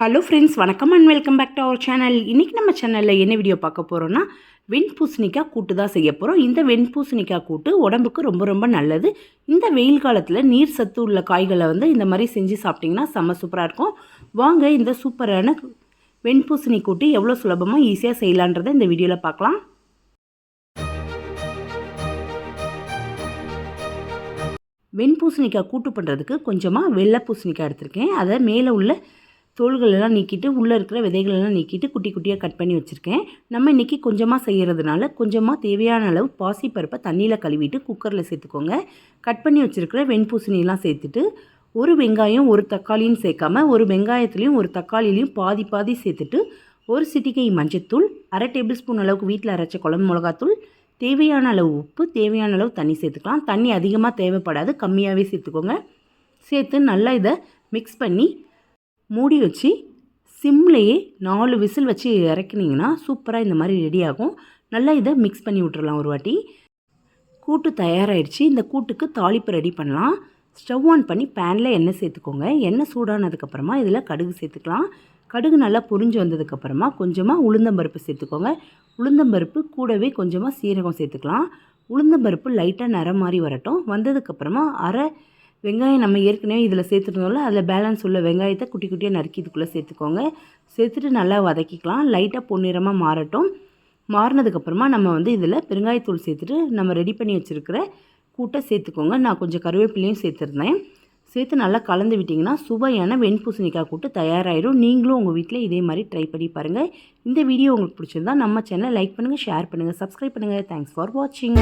Hello friends வணக்கம் and welcome back to our channel இன்றைக்கி நம்ம சேனலில் என்ன வீடியோ பார்க்க போகிறோன்னா வெண்பூசணிக்காய் கூட்டு தான் செய்ய போகிறோம் இந்த வெண்பூசணிக்காய் கூட்டு உடம்புக்கு ரொம்ப ரொம்ப நல்லது. இந்த வெயில் காலத்தில் நீர் சத்து உள்ள காய்களை வந்து இந்த மாதிரி செஞ்சு சாப்பிட்டிங்கன்னா செம்ம சூப்பராக இருக்கும். வாங்க இந்த சூப்பரான வெண்பூசணி கூட்டு எவ்வளோ சுலபமாக ஈஸியாக செய்யலான்றதை இந்த வீடியோவில் பார்க்கலாம். வெண்பூசணிக்காய் கூட்டு பண்ணுறதுக்கு கொஞ்சமாக வெள்ளை பூசணிக்காய் எடுத்திருக்கேன். அதை மேலே உள்ள தோள்களெல்லாம் நீக்கிட்டு உள்ளே இருக்கிற விதைகளெல்லாம் நீக்கிட்டு குட்டி குட்டியாக கட் பண்ணி வச்சுருக்கேன். நம்ம இன்றைக்கி கொஞ்சமாக செய்கிறதுனால கொஞ்சமாக தேவையான அளவு பாசிப்பருப்பை தண்ணியில் கழுவிட்டு குக்கரில் சேர்த்துக்கோங்க. கட் பண்ணி வச்சுருக்கிற வெண்பூசணியெல்லாம் சேர்த்துட்டு ஒரு வெங்காயம் ஒரு தக்காளியும் சேர்க்காம ஒரு வெங்காயத்துலேயும் ஒரு தக்காளிலையும் பாதி பாதி சேர்த்துட்டு ஒரு சிட்டிகை மஞ்சத்தூள் அரை டேபிள் ஸ்பூன் அளவுக்கு வீட்டில் அரைச்ச குழம்பு மிளகாத்தூள் தேவையான அளவு உப்பு தேவையான அளவு தண்ணி சேர்த்துக்கலாம். தண்ணி அதிகமாக தேவைப்படாது கம்மியாகவே சேர்த்துக்கோங்க. சேர்த்து நல்லா இதை மிக்ஸ் பண்ணி மூடி வச்சு சிம்லேயே நாலு விசில் வச்சு இறக்கினீங்கன்னா சூப்பராக இந்த மாதிரி ரெடி ஆகும் நல்லா இதை மிக்ஸ் பண்ணி விட்டுறலாம் ஒரு வாட்டி. கூட்டு தயாராகிடுச்சு இந்த கூட்டுக்கு தாளிப்பு ரெடி பண்ணலாம். ஸ்டவ் ஆன் பண்ணி பேனில் எண்ணெய் சேர்த்துக்கோங்க. எண்ணெய் சூடானதுக்கப்புறமா இதில் கடுகு சேர்த்துக்கலாம். கடுகு நல்லா பொரிஞ்சு வந்ததுக்கப்புறமா கொஞ்சமாக உளுந்தம்பருப்பு சேர்த்துக்கோங்க. உளுந்தம்பருப்பு கூடவே கொஞ்சமாக சீரகம் சேர்த்துக்கலாம். உளுந்தம்பருப்பு லைட்டாக நிறம் மாதிரி வரட்டும். வந்ததுக்கப்புறமா அரை வெங்காயம் நம்ம ஏற்கனவே இதில் சேர்த்துருந்தோம்ல அதில் பேலன்ஸ் உள்ள வெங்காயத்தை குட்டி குட்டியாக நறுக்கி இதுக்குள்ளே சேர்த்துக்கோங்க. சேர்த்துட்டு நல்லா வதக்கிக்கலாம். லைட்டாக பொன்னிறமாக மாறட்டும். மாறினதுக்கப்புறமா நம்ம வந்து இதில் பெருங்காயத்தூள் சேர்த்துட்டு நம்ம ரெடி பண்ணி வச்சுருக்கிற கூட்டை சேர்த்துக்கோங்க. நான் கொஞ்சம் கருவேப்பிலையும் சேர்த்துருந்தேன். சேர்த்து நல்லா கலந்து விட்டிங்கன்னா சுவையான வெண்பூசணிக்காய் கூட்டு தயாராகிடும் நீங்களும் உங்கள் வீட்டில் இதே மாதிரி ட்ரை பண்ணி பாருங்கள் இந்த வீடியோ உங்களுக்கு பிடிச்சிருந்தா நம்ம சேனலை லைக் பண்ணுங்கள் ஷேர் பண்ணுங்கள் சப்ஸ்கிரைப் பண்ணுங்கள் தேங்க்ஸ் ஃபார் வாட்சிங்